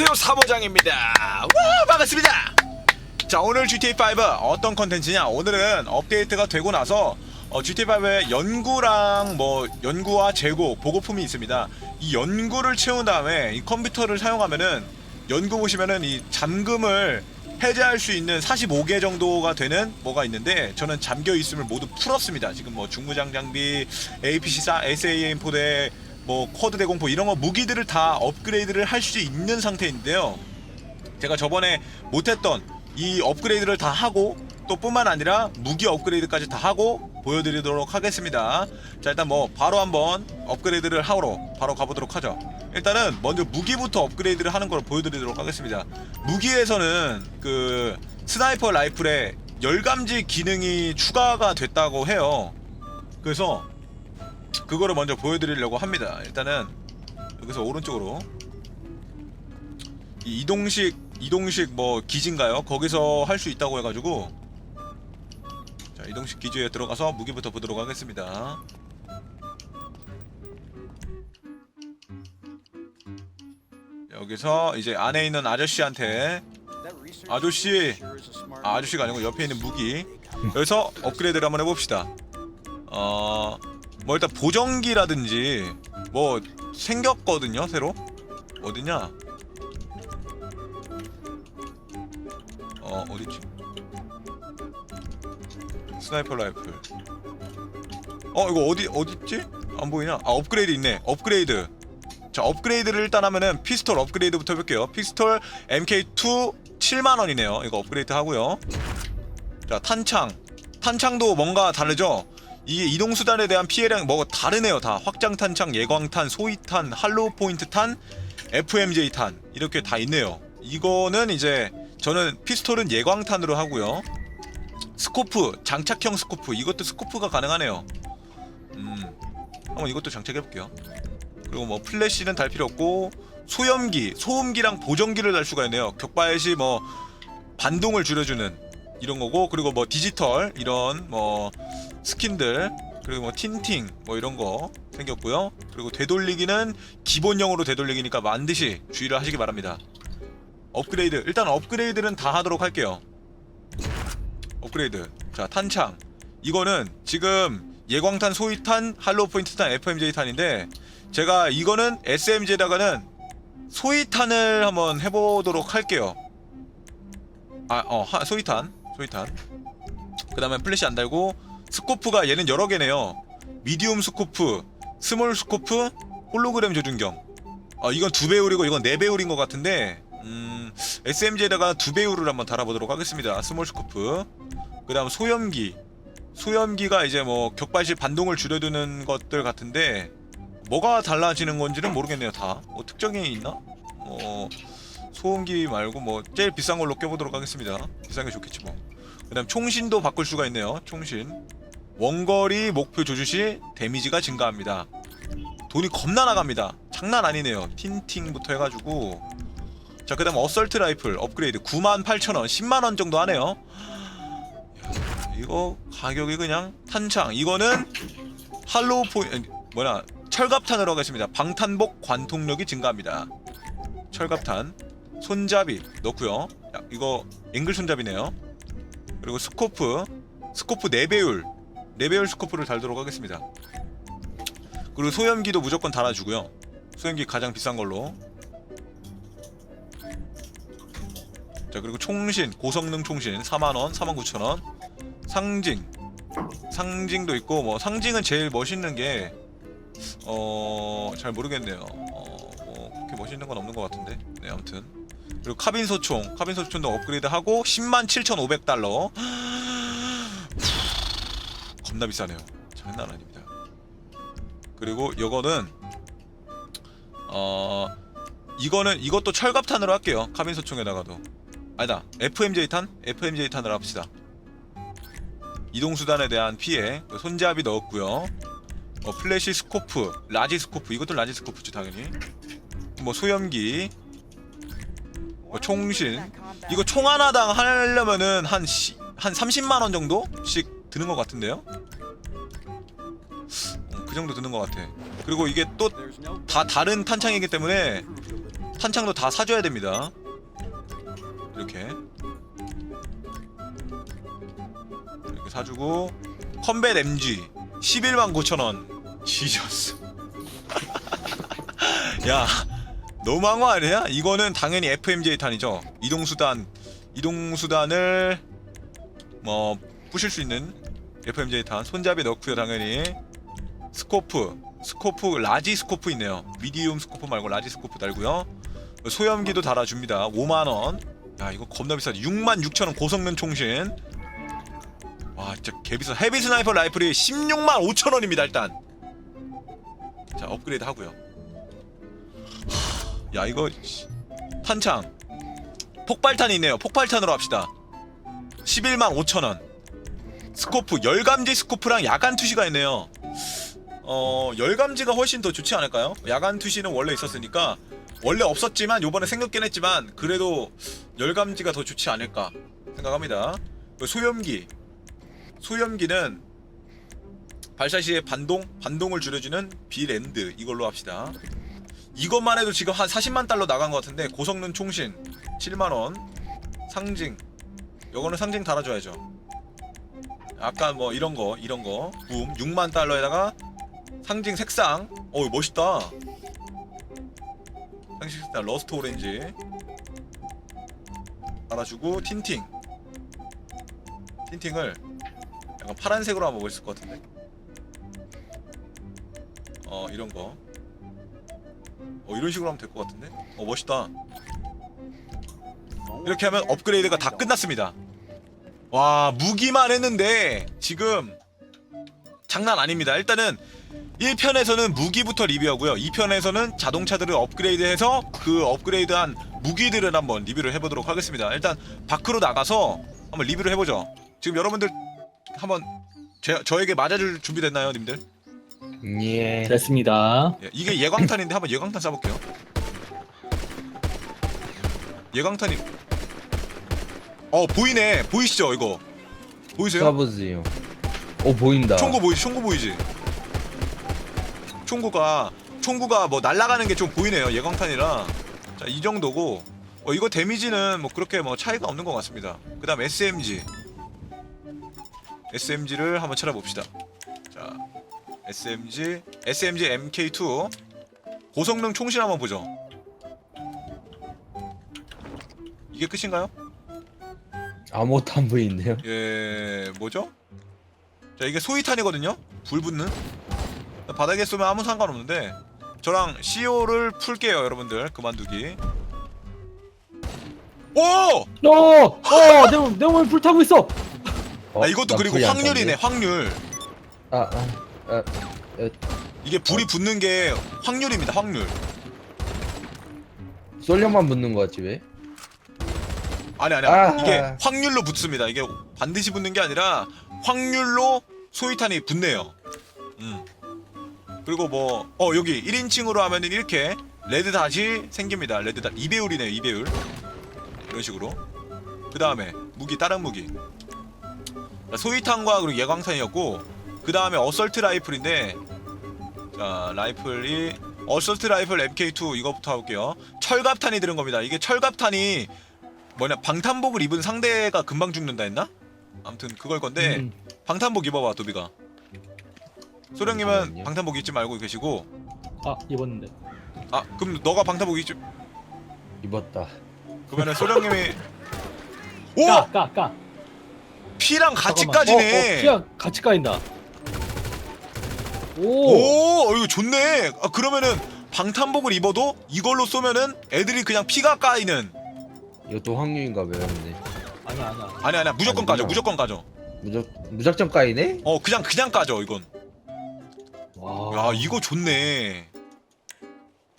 안녕하세요 사모장입니다. 와 반갑습니다. 자 오늘 GTA5 어떤 컨텐츠냐? 오늘은 업데이트가 되고 나서 어, GTA5에 연구랑 뭐 연구와 재고 보고품이 있습니다. 이 연구를 채운 다음에 이 컴퓨터를 사용하면은 연구 보시면은 이 잠금을 해제할 수 있는 45개 정도가 되는 뭐가 있는데 저는 잠겨 있음을 모두 풀었습니다. 지금 뭐 중무장 장비, APC4, SAM 포대, 뭐 쿼드 대공포 이런 거 무기들을 다 업그레이드를 할 수 있는 상태인데요. 제가 저번에 못했던 이 업그레이드를 다 하고 또 뿐만 아니라 무기 업그레이드까지 다 하고 보여드리도록 하겠습니다. 자 일단 뭐 바로 한번 업그레이드를 하러 바로 가보도록 하죠. 일단은 먼저 무기부터 업그레이드를 하는 걸 보여드리도록 하겠습니다. 무기에서는 그 스나이퍼 라이플에 열감지 기능이 추가가 됐다고 해요. 그래서 그거를 먼저 보여드리려고 합니다. 일단은 여기서 오른쪽으로 이 이동식 이동식 뭐 기지인가요? 거기서 할 수 있다고 해가지고 자 이동식 기지에 들어가서 무기부터 보도록 하겠습니다. 여기서 이제 안에 있는 아저씨한테 아저씨 아, 아저씨가 아니고 옆에 있는 무기 여기서 업그레이드를 한번 해봅시다. 어, 뭐 일단 보정기라든지 뭐 생겼거든요 새로 어디냐? 어 어딨지? 스나이퍼 라이플. 어 이거 어디 어딨지? 안 보이냐? 아 업그레이드 있네. 업그레이드. 자 업그레이드를 일단 하면은 피스톨 업그레이드부터 해볼게요. 피스톨 MK2 7만 원이네요. 이거 업그레이드 하고요. 자 탄창. 탄창도 뭔가 다르죠? 이게 이동 수단에 대한 피해량 뭐 다르네요. 다 확장 탄창, 예광탄, 소위탄, 할로우 포인트 탄, FMJ 탄 이렇게 다 있네요. 이거는 이제 저는 피스톨은 예광탄으로 하고요. 스코프, 장착형 스코프 이것도 스코프가 가능하네요. 음, 한번 이것도 장착해 볼게요. 그리고 뭐 플래시는 달 필요 없고 소염기, 소음기랑 보정기를 달 수가 있네요. 격발 시뭐 반동을 줄여주는 이런 거고 그리고 뭐 디지털 이런 뭐 스킨들 그리고 뭐 틴팅 뭐 이런 거 생겼고요. 그리고 되돌리기는 기본형으로 되돌리기니까 반드시 주의를 하시기 바랍니다. 업그레이드 일단 업그레이드는 다 하도록 할게요. 업그레이드 자 탄창 이거는 지금 예광탄, 소위탄, 할로우 포인트탄, FMJ 탄인데 제가 이거는 SMG에다가는 소위탄을 한번 해보도록 할게요. 아, 어, 하, 소위탄, 소위탄. 그 다음에 플래시 안 달고 스코프가 얘는 여러 개네요. 미디움 스코프, 스몰 스코프, 홀로그램 조준경. 어, 이건 두 배율이고 이건 네 배율인 것 같은데 음, SMG에다가 두 배율을 한번 달아보도록 하겠습니다. 스몰 스코프. 그 다음 소염기. 소염기가 이제 뭐 격발시 반동을 줄여두는 것들 같은데 뭐가 달라지는 건지는 모르겠네요 다. 뭐 특정이 있나? 뭐 소음기 말고 뭐 제일 비싼 걸로 껴보도록 하겠습니다. 비싼 게 좋겠지 뭐. 그 다음 총신도 바꿀 수가 있네요. 총신. 원거리 목표 조주 시 데미지가 증가합니다. 돈이 겁나 나갑니다. 장난 아니네요. 틴팅부터 해가지고 자 그다음 어설트 라이플 업그레이드 98,000원 10만원 정도 하네요. 야, 이거 가격이 그냥 탄창 이거는 할로우 포인 뭐냐 철갑탄으로 하겠습니다. 방탄복 관통력이 증가합니다. 철갑탄 손잡이 넣고요. 야, 이거 앵글 손잡이네요. 그리고 스코프 스코프 4배율 4배율 스코프를 달도록 하겠습니다. 그리고 소염기도 무조건 달아주고요. 소염기 가장 비싼 걸로. 자 그리고 총신 고성능 총신 4만원 49,000원. 상징. 상징도 있고 뭐 상징은 제일 멋있는 게 어... 잘 모르겠네요. 어... 뭐 그렇게 멋있는 건 없는 것 같은데? 네 아무튼. 그리고 카빈 소총. 카빈 소총도 업그레이드 하고 10만 7,500달러 겁나 비싸네요. 장난 아닙니다. 그리고 이거는 어... 이거는 이것도 철갑탄으로 할게요. 카빈 소총에다가도. 아니다. FMJ 탄? FMJ 탄으로 합시다. 이동 수단에 대한 피해. 손잡이 넣었고요. 어, 플래시 스코프 라지 스코프. 이것도 라지 스코프죠 당연히. 뭐 소염기. 뭐 총신. 이거 총 하나당 하려면은 한, 시, 한 30만 원 정도씩 드는 것 같은데요? 어, 그 정도 드는 것 같아 그리고 이게 또 다 다른 탄창이기 때문에 탄창도 다 사줘야 됩니다. 이렇게 이렇게 사주고 컴뱃 MG 11만 9천 원. 지졌어. 야 너무한 거 아니야? 이거는 당연히 FMJ 탄이죠. 이동 수단 이동 수단을 뭐 부실 수 있는 FMJ 탄 손잡이 넣고요 당연히 스코프 스코프 라지 스코프 있네요. 미디움 스코프 말고 라지 스코프 달고요. 소염기도 달아줍니다. 5만 원. 야 이거 겁나 비싸. 6만 6천 원 고성능 총신. 와 진짜 개비싸. 헤비 스나이퍼 라이플이 16만 5천 원입니다 일단. 자 업그레이드 하고요. 야 이거 씨, 탄창 폭발탄이 있네요. 폭발탄으로 합시다. 11만 5천 원. 스코프 열감지 스코프랑 야간 투시가 있네요. 어 열감지가 훨씬 더 좋지 않을까요? 야간 투시는 원래 있었으니까 원래 없었지만 요번에 생겼긴 했지만 그래도 열감지가 더 좋지 않을까 생각합니다. 그 소염기 소염기는 발사 시에 반동 반동을 줄여주는 비랜드 이걸로 합시다. 이것만 해도 지금 한 40만 달러 나간 것 같은데 고성능 총신 7만 원 상징 요거는 상징 달아줘야죠. 아까 뭐 이런 거 이런 거붐 6만 달러에다가 상징 색상. 어 멋있다. 상징 색상 러스트 오렌지. 달아주고 틴팅. 틴팅을 약간 파란색으로 하면 멋있을 것 같은데. 어 이런 거. 어, 이런 식으로 하면 될 것 같은데? 어 멋있다. 이렇게 하면 업그레이드가 다 끝났습니다. 와 무기만 했는데 지금 장난 아닙니다. 일단은 1편에서는 무기부터 리뷰하고요 2편에서는 자동차들을 업그레이드해서 그 업그레이드한 무기들을 한번 리뷰를 해보도록 하겠습니다 일단 밖으로 나가서 한번 리뷰를 해보죠 지금 여러분들 한번 제, 저에게 맞아줄 준비 됐나요 님들? 예. 됐습니다. 예, 이게 예광탄인데 한번 예광탄 쏴볼게요 예광탄이 어 보이네 보이시죠 이거 보이세요? 쏴보세요. 오 보인다. 총구 보이지? 총구 보이지? 총구가 총구가 뭐 날아가는 게 좀 보이네요. 예광탄이라 자 이 정도고 어, 이거 데미지는 뭐 그렇게 뭐 차이가 없는 것 같습니다. 그 다음 SMG SMG를 한번 찾아봅시다. 자 SMG SMG MK2 고성능 총신 한번 보죠. 이게 끝인가요? 아무것도 안 보이는데요. 예, 뭐죠? 자, 이게 소위탄이거든요? 불 붙는? 바닥에 쏘면 아무 상관없는데 저랑 CO를 풀게요, 여러분들. 그만두기. 오! 어, 어, 내, 몸- 내 몸이 불타고 있어. 어, 아, 이것도 나 그리고 확률이네. 확률. 아, 아, 아, 이게 불이 붙는 게 확률입니다, 확률. 쏠려만 붙는 거 같지 왜? 아니, 아니, 아. 이게 확률로 붙습니다. 이게 반드시 붙는 게 아니라 확률로 소위탄이 붙네요. 음. 그리고 뭐, 어, 여기 1인칭으로 하면은 이렇게 레드 닷이 생깁니다. 레드 닷. 2배율이네요, 2배율. 이런 식으로. 그 다음에 무기, 다른 무기. 자, 소위탄과 그리고 예광탄이었고, 그 다음에 어설트 라이플인데, 자, 라이플이, 어설트 라이플 MK2 이거부터 해볼게요. 철갑탄이 들은 겁니다. 이게 철갑탄이 뭐냐, 방탄복을 입은 상대가 금방 죽는다 했나? 아무튼 그걸 건데, 음, 방탄복 입어봐, 도비가. 소령님은 잠깐만요. 방탄복 입지 말고 계시고, 아 입었는데. 아, 그럼 너가 방탄복 입지, 입었다. 그러면은 소령님이, 오! 까, 까, 까. 피랑 같이 잠깐만. 까지네. 어, 어, 피가 같이 까인다. 오. 오, 어, 이거 좋네. 아, 그러면은 방탄복을 입어도 이걸로 쏘면은 애들이 그냥 피가 까이는. 이것도 확률인가 봐요, 근데. 아니야, 아니야. 아니 아니야, 무조건 아니구나. 까져, 무조건 까져. 무적 무작정 까이네? 어, 그냥 그냥 까져 이건. 와. 야, 이거 좋네.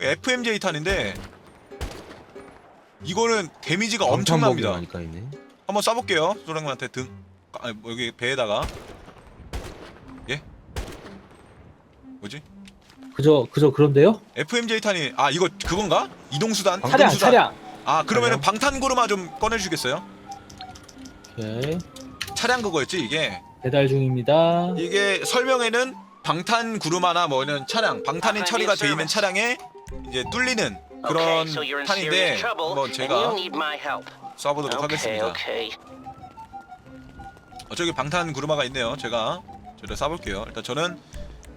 FMJ 탄인데 이거는 데미지가 엄청납니다. 한번 쏴볼게요, 소령님한테 등, 아, 뭐 여기 배에다가. 예? 뭐지? 그저 그저 그런데요? FMJ 탄이 아 이거 그건가? 이동 수단? 방- 차량, 이동수단. 차량. 아 그러면은? 방탄구르마 좀 꺼내주시겠어요? 오케이. 차량 그거였지 이게 배달 중입니다. 이게 설명에는 방탄구르마나 뭐는 차량 방탄이 처리가 돼 있는 차량에 이제 뚫리는 그런 탄인데 한번 제가. 쏴보도록 하겠습니다. 어, 저기 방탄 구르마가 있네요. 제가 저를 쏴볼게요. 일단 저는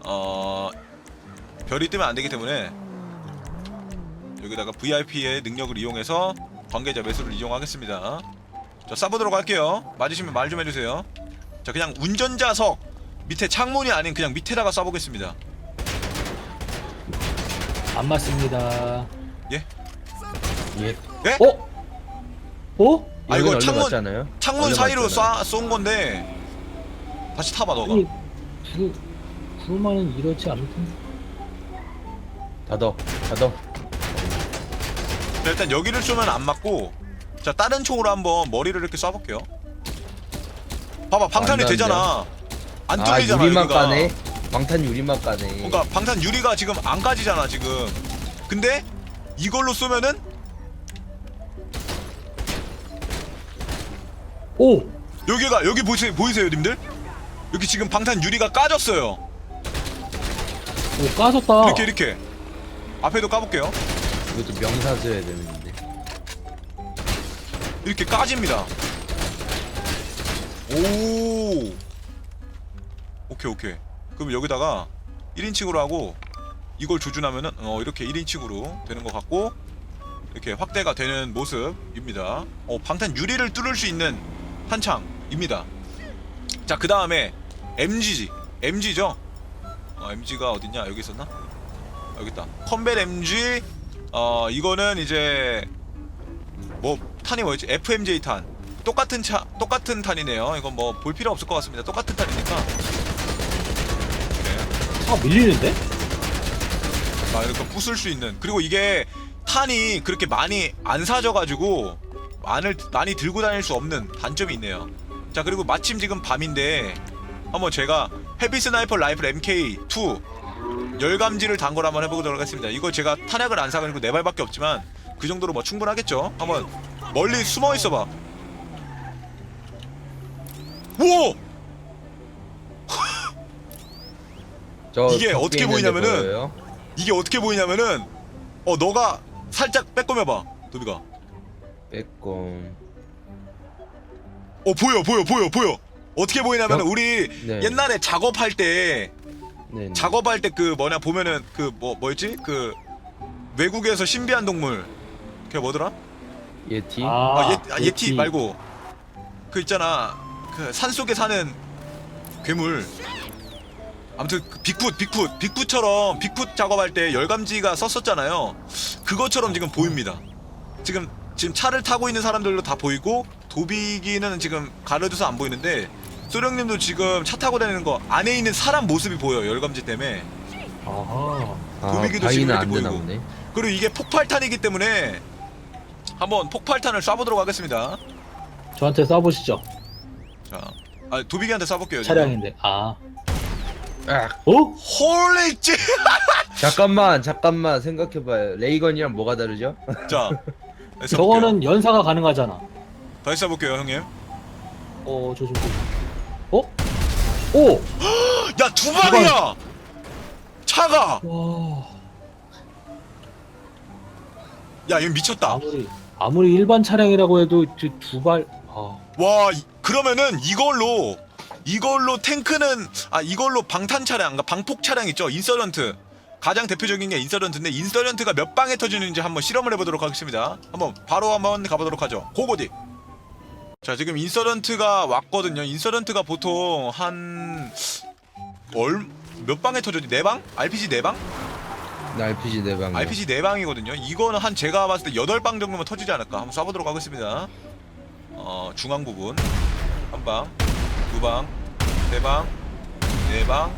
어 별이 뜨면 안 되기 때문에 여기다가 VIP의 능력을 이용해서 관계자 매수를 이용하겠습니다. 자 쏴보도록 할게요. 맞으시면 말 좀 해주세요. 자 그냥 운전자석 밑에 창문이 아닌 그냥 밑에다가 쏴보겠습니다. 안 맞습니다. 예. 예? 어? 어? 아, 이거 창문- 얼려맞잖아요. 창문 사이로. 쏴 쏜 건데 다시 타봐 너가. 아니 구 구르마는 이렇지 않을 텐데. 닫어. 닫어. 자, 일단 여기를 쏘면 안 맞고 자 다른 총으로 한번 머리를 이렇게 쏴볼게요 봐봐 방탄이 안 돼, 안 되잖아 안 아 뚫리잖아 유리막 여기가 까네. 방탄 유리막 까네. 그러니까 방탄 유리가 지금 안 까지잖아 지금 근데 이걸로 쏘면은 오! 여기가 여기 보시, 보이세요 님들? 여기 지금 방탄 유리가 까졌어요 오 까졌다. 이렇게 이렇게 앞에도 까볼게요 이것도 명사 써야 되는데. 이렇게 까집니다 오 오케이 오케이 그럼 여기다가 1인칭으로 하고 이걸 조준하면은 어 이렇게 1인칭으로 되는 것 같고 이렇게 확대가 되는 모습입니다 어 방탄 유리를 뚫을 수 있는 한창입니다 자 그 다음에 MG MG죠 어, MG가 어딨냐 여기 있었나 여기 있다 컴뱃 MG 어 이거는 이제 뭐 탄이 뭐였지? FMJ 탄. 똑같은 차 똑같은 탄이네요. 이건 뭐 볼 필요 없을 것 같습니다. 똑같은 탄이니까. 네. 차가 밀리는데? 아 이렇게 부술 수 있는. 그리고 이게 탄이 그렇게 많이 안 사져가지고 많을 많이 들고 다닐 수 없는 단점이 있네요. 자 그리고 마침 지금 밤인데 한번 제가 헤비 스나이퍼 라이플 MK2 열감지를 단걸 한번 해보도록 하겠습니다. 이거 제가 탄약을 안 사가지고 네 발밖에 없지만 그 정도로 뭐 충분하겠죠. 한번 멀리 숨어 있어봐. 오! 저 이게 밖에 어떻게 있는데 보이냐면은 보여요? 이게 어떻게 보이냐면은 어 너가 살짝 빼꼼해봐 도비가 빼꼼. 어 보여 보여 보여 보여 어떻게 보이냐면 은 여- 우리 네. 옛날에 작업할 때 네. 작업할 때 그 뭐냐 보면은 그 뭐 뭐였지 그 외국에서 신비한 동물 그게 뭐더라 예티. 아, 아, 예, 아 예티 말고 그 있잖아 그 산속에 사는 괴물 아무튼 그 빅풋 빅풋 빅풋처럼 빅풋 작업할 때 열감지가 썼었잖아요 그것처럼 지금 보입니다 지금 지금 차를 타고 있는 사람들도 다 보이고 도비기는 지금 가려져서 안 보이는데 소령님도 지금 차 타고 다니는 거 안에 있는 사람 모습이 보여 열감지 때문에 아하. 아, 도비기도 지금 바위는 이렇게 안 보이고. 보네. 그리고 이게 폭발탄이기 때문에 한번 폭발탄을 쏴보도록 하겠습니다 저한테 쏴보시죠. 자, 아 도비기한테 쏴볼게요. 지금. 차량인데. 아. 아, 어? 홀리지. 잠깐만, 잠깐만 생각해봐요. 레이건이랑 뭐가 다르죠? 자, 다시. 저거는 연사가 가능하잖아. 다시 쏴볼게요, 형님. 어, 저 좀. 어? 오! 야, 두 발이야. 차가. 와. 야, 이거 미쳤다. 아무리 아무리 일반 차량이라고 해도 저두 발. 아. 와, 이- 그러면은 이걸로 이걸로 탱크는 아 이걸로 방탄 차량, 그러니까 방폭 차량 있죠, 인서런트. 가장 대표적인 게 인서런트인데 인서런트가 몇 방에 터지는지 한번 실험을 해보도록 하겠습니다. 한번 바로 한번 가보도록 하죠. 고고디. 자 지금 인서런트가 왔거든요. 인서런트가 보통 한 얼 몇 방에 터졌지? 네 방? RPG 네 방? 나 RPG 내방. RPG 네 방이거든요. 이거는 한 제가 봤을 때 여덟 방 정도면 터지지 않을까. 한번 쏴보도록 하겠습니다. 어 중앙 부분 한 방, 두 방, 세 방, 네 방.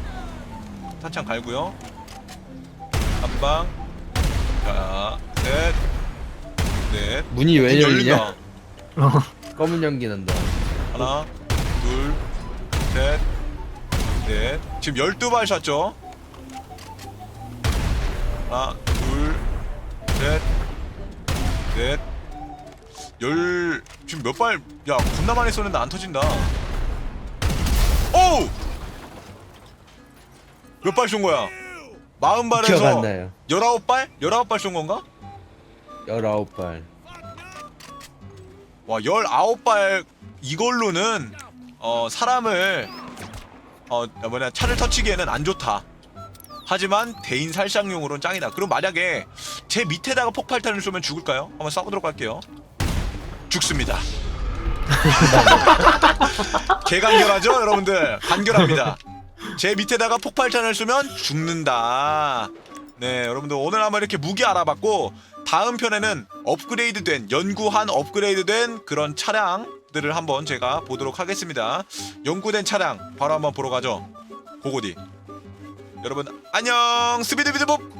탄창 갈고요. 한 방, 자, 셋, 넷. 문이 왜문 열리냐? 열린다. 검은 연기 난다. 하나, 둘, 셋, 넷. 지금 12발 샷죠? 하나, 둘, 셋, 넷. 열, 지금 몇 발, 야, 겁나 많이 쏘는데 안 터진다. 몇 발 쏜 거야? 40발에서 기억 안 나요. 19발? 19발 쏜 건가? 19발. 와 19발 이걸로는 어 사람을 어 뭐냐 차를 터치기에는 안 좋다 하지만 대인 살상용으로는 짱이다 그럼 만약에 제 밑에다가 폭발탄을 쏘면 죽을까요? 한번 쏴보도록 할게요 죽습니다 개간결하죠 여러분들? 간결합니다. 제 밑에다가 폭발탄을 쏘면 죽는다. 네 여러분들 오늘 한번 이렇게 무기 알아봤고 다음 편에는 업그레이드된 연구한 업그레이드된 그런 차량들을 한번 제가 보도록 하겠습니다. 연구된 차량 바로 한번 보러 가죠. 고고디. 여러분 안녕! 스비드비드봅